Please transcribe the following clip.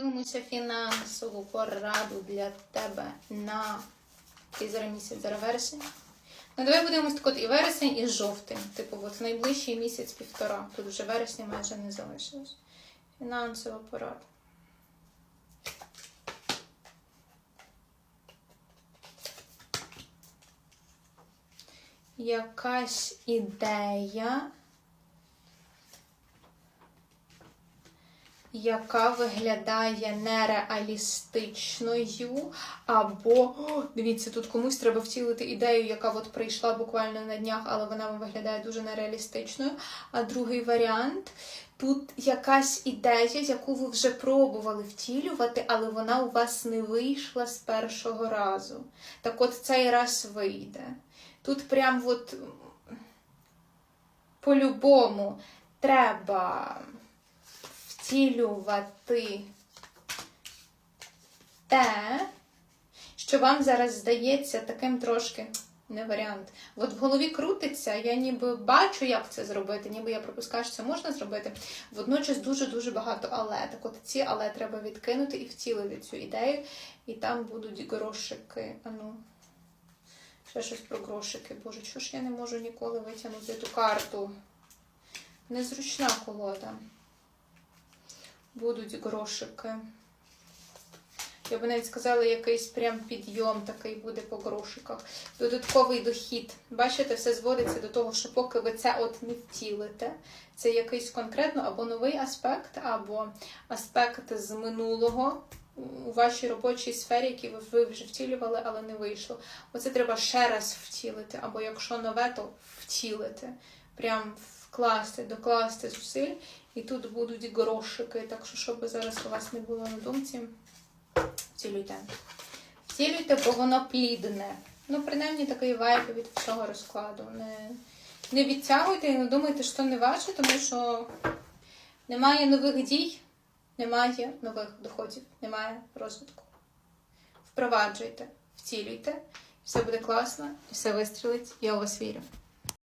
Дивимося фінансову пораду для тебе на зараз місяць, зараз. Ну, давай будемо так от і вересень, і жовтень. Типу, от найближчий місяць півтора. Тут вже вересня майже не залишилось. Фінансова порада. Якась ідея. Яка виглядає нереалістичною, або дивіться, тут комусь треба втілити ідею, яка от прийшла буквально на днях, але вона виглядає дуже нереалістичною. А другий варіант тут якась ідея, яку ви вже пробували втілювати, але вона у вас не вийшла з першого разу. Так от цей раз вийде. Тут прям от по-любому треба втілювати те, що вам зараз здається таким трошки не варіант. От в голові крутиться, я ніби бачу, як це зробити, ніби я пропускаю, що це можна зробити. Водночас дуже-дуже багато але. Так от ці але треба відкинути і втілити цю ідею, і там будуть грошики. Ану. Ще щось про грошики. Боже, чого ж я не можу ніколи витягнути ту карту? Незручна колода будуть грошики. Я би навіть сказала, якийсь прям підйом такий буде по грошиках. Додатковий дохід. Бачите, все зводиться до того, що поки ви це от не втілите, це якийсь конкретно або новий аспект, або аспект з минулого у вашій робочій сфері, який ви вже втілювали, але не вийшло. Оце треба ще раз втілити, або якщо нове, то втілити. Прям вкласти, докласти зусиль, і тут будуть грошики. Так що, щоб зараз у вас не було на думці, втілюйте. Втілюйте, бо воно плідне. Ну, принаймні, такий вайб від всього розкладу. Не, не відтягуйте і не думайте, що не ваше, тому що немає нових дій, немає нових доходів, немає розвитку. Впроваджуйте, втілюйте, все буде класно, і все вистрілить. Я у вас вірю.